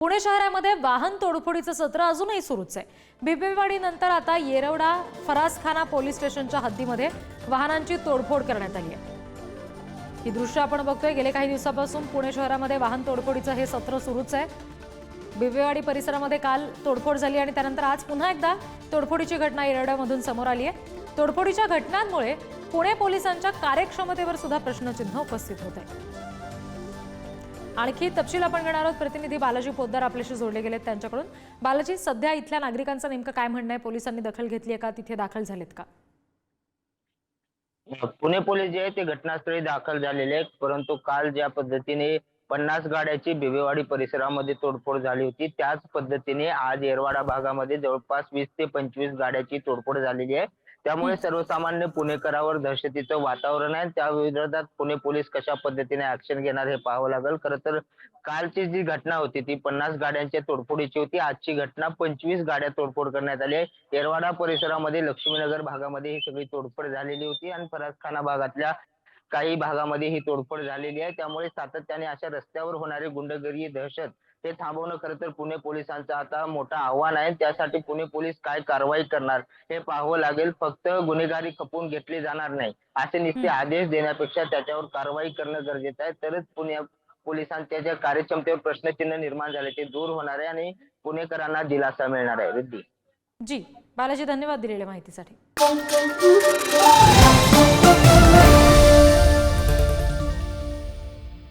पुणे शहरामध्ये वाहन तोडफोडीचं सत्र अजूनही सुरूच आहे. बिबेवाडी नंतर आता येरवडा फरासखाना पोलीस स्टेशनच्या हद्दीमध्ये वाहनांची तोडफोड करण्यात आली आहे. ही दृश्य आपण बघतोय. गेले काही दिवसापासून पुणे शहरामध्ये वाहन तोडफोडीचं हे सत्र सुरूच आहे. बिबेवाडी परिसरामध्ये काल तोडफोड झाली आणि त्यानंतर आज पुन्हा एकदा तोडफोडीची घटना येरवड्यामधून समोर आली आहे. तोडफोडीच्या घटनांमुळे पुणे पोलिसांच्या कार्यक्षमतेवर सुद्धा प्रश्नचिन्ह उपस्थित होत आहे. आणखी तपशील आपण घेणार आहोत. प्रतिनिधी बालाजी पोद्दार आपल्याशी जोडले गेलेत त्यांच्याकडून. बालाजी सध्या इथल्या नागरिकांचं नेमकं काय म्हणणं आहे? पोलिसांनी दखल घेतली आहे का? तिथे दाखल झालेत का? पुणे पोलीस जे आहे ते घटनास्थळी दाखल झालेले आहेत. परंतु काल ज्या पद्धतीने पन्नास गाड्याची बिबेवाडी परिसरामध्ये तोडफोड झाली होती त्याच पद्धतीने आज येरवाडा भागामध्ये जवळपास वीस ते पंचवीस गाड्याची तोडफोड झालेली आहे. त्यामुळे सर्वसामान्य पुणेकरावर दहशतीचं वातावरण आहे. त्या विरोधात पुणे पोलीस कशा पद्धतीने ऍक्शन घेणार हे पाहावं लागेल. खरं तर कालची जी घटना होती ती पन्नास गाड्यांच्या तोडफोडीची होती. आजची घटना पंचवीस गाड्या तोडफोड करण्यात आली आहे. येरवाडा परिसरामध्ये लक्ष्मीनगर भागामध्ये ही सगळी तोडफोड झालेली होती. आणि फरासखाना भागातल्या काही भागामध्ये ही तोडफोड झालेली आहे. त्यामुळे सातत्याने अशा रस्त्यावर होणारी गुंडगिरी दहशत हे थांबवणं खरं तर पुणे पोलिसांचं आता मोठं आव्हान आहे. त्यासाठी पुणे पोलीस काय कारवाई करणार हे पाहावं लागेल. फक्त गुन्हेगारी खपवून घेतली जाणार नाही असे नुसते आदेश देण्यापेक्षा त्याच्यावर कारवाई करणं गरजेचं आहे. तरच पुणे पोलिसांच्या ज्या कार्यक्षमतेवर प्रश्नचिन्ह निर्माण झाले ते दूर होणार आहे आणि पुणेकरांना दिलासा मिळणार आहे. रिद्धी. जी बालाजी धन्यवाद दिलेल्या माहितीसाठी.